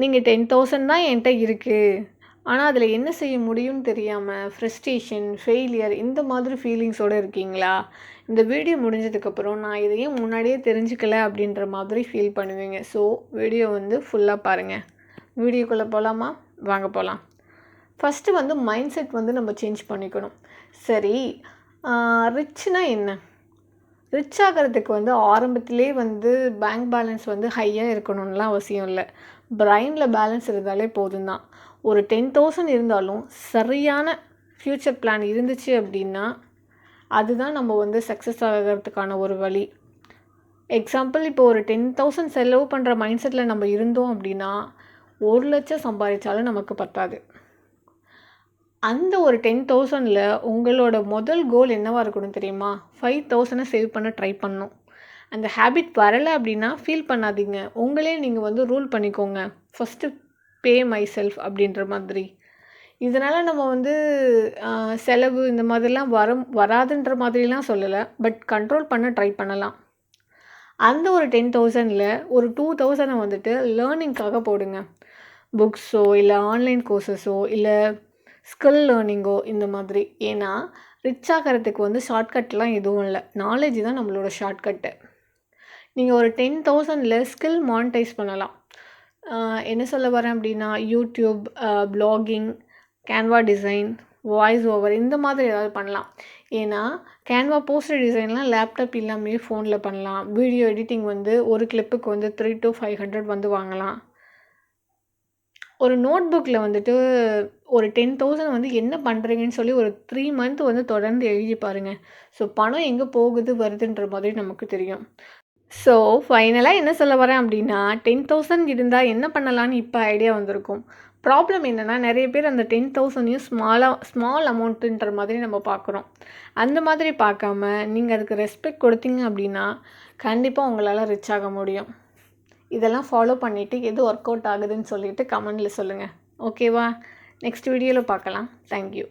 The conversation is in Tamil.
நீங்கள் டென் தௌசண்ட் தான் என்கிட்ட இருக்குது ஆனால் அதில் என்ன செய்ய முடியும்னு தெரியாமல் ஃப்ரெஸ்ட்ரேஷன் ஃபெயிலியர் இந்த மாதிரி ஃபீலிங்ஸோடு இருக்கீங்களா? இந்த வீடியோ முடிஞ்சதுக்கப்புறம் நான் இதையும் முன்னாடியே தெரிஞ்சுக்கல அப்படின்ற மாதிரி ஃபீல் பண்ணுவீங்க. ஸோ வீடியோ வந்து ஃபுல்லாக பாருங்கள் வீடியோக்குள்ளே போகலாமா வாங்க போகலாம் ஃபஸ்ட்டு வந்து மைண்ட் செட் வந்து நம்ம சேஞ்ச் பண்ணிக்கணும். சரி ரிச்னா என்ன? ரிச் ஆகிறதுக்கு வந்து ஆரம்பத்திலே வந்து பேங்க் பேலன்ஸ் வந்து ஹையாக இருக்கணும்லாம் அவசியம் இல்லை. பிரைனில் பேலன்ஸ் இருந்தாலே போதும் தான் ஒரு டென் தௌசண்ட் இருந்தாலும் சரியான ஃப்யூச்சர் பிளான் இருந்துச்சு அப்படின்னா அதுதான் நம்ம வந்து சக்ஸஸ் ஆகிறதுக்கான ஒரு வழி. எக்ஸாம்பிள் இப்போ ஒரு டென் தௌசண்ட் செலவு பண்ணுற மைண்ட் செட்டில் நம்ம இருந்தோம் அப்படின்னா ஒரு லட்சம் சம்பாதிச்சாலும் நமக்கு பத்தாது. அந்த ஒரு டென் தௌசண்டில் உங்களோட முதல் கோல் என்னவாக இருக்கணும் தெரியுமா? ஃபைவ் தௌசண்டை சேவ் பண்ண ட்ரை பண்ணணும் அந்த ஹேபிட் வரலை அப்படின்னா ஃபீல் பண்ணாதீங்க. உங்களே நீங்கள் வந்து ரூல் பண்ணிக்கோங்க. ஃபஸ்ட்டு பே மை செல்ஃப் அப்படின்ற மாதிரி. இதனால் நம்ம வந்து செலவு இந்த மாதிரிலாம் வர வராதுன்ற மாதிரிலாம் சொல்லலை. பட் கண்ட்ரோல் பண்ண ட்ரை பண்ணலாம். அந்த ஒரு டென் தௌசண்டில் ஒரு டூ தௌசண்டை வந்துட்டு லேர்னிங்க்காக போடுங்க. புக்ஸோ இல்லை ஆன்லைன் கோர்சஸோ இல்லை ஸ்கில் லேர்னிங்கோ இந்த மாதிரி. ஏன்னா ரிச் ஆகிறதுக்கு வந்து ஷார்ட்கட்லாம் எதுவும் இல்லை. நாலேஜ் தான் நம்மளோட ஷார்ட்கட்டு நீங்கள் ஒரு டென் தௌசண்டில் ஸ்கில் மானிட்டைஸ் பண்ணலாம். என்ன சொல்ல வரேன் அப்படின்னா YouTube blogging Canva design voice over இந்த மாதிரி ஏதாவது பண்ணலாம். ஏன்னா கேன்வா போஸ்டர் டிசைன்லாம் லேப்டாப் இல்லாமல் ஃபோனில் பண்ணலாம். வீடியோ எடிட்டிங் வந்து ஒரு கிளிப்புக்கு வந்து த்ரீ டு ஃபைவ் ஹண்ட்ரட் வந்து வாங்கலாம். ஒரு நோட் புக்கில் வந்துட்டு ஒரு டென் தௌசண்ட் வந்து என்ன பண்ணுறீங்கன்னு சொல்லி ஒரு த்ரீ மந்த் வந்து தொடர்ந்து எழுதி பாருங்கள் ஸோ பணம் எங்கே போகுது வருதுன்ற மாதிரி நமக்கு தெரியும். ஸோ ஃபைனலாக என்ன சொல்ல வரேன் அப்படின்னா டென் தௌசண்ட் இருந்தால் என்ன பண்ணலான்னு இப்போ ஐடியா வந்திருக்கும். ப்ராப்ளம் என்னென்னா நிறைய பேர் அந்த டென் தௌசண்டையும் ஸ்மாலாக ஸ்மால் அமௌண்ட்டுன்ற மாதிரி நம்ம பார்க்குறோம் அந்த மாதிரி பார்க்காம நீங்கள் அதுக்கு ரெஸ்பெக்ட் கொடுத்தீங்க அப்படின்னா கண்டிப்பாக உங்களால் ரிச் ஆக முடியும். இதெல்லாம் ஃபாலோ பண்ணிவிட்டு எது ஒர்க் அவுட் ஆகுதுன்னு சொல்லிவிட்டு கமெண்டில் சொல்லுங்கள் ஓகேவா நெக்ஸ்ட் வீடியோவில் பார்க்கலாம். தேங்க்யூ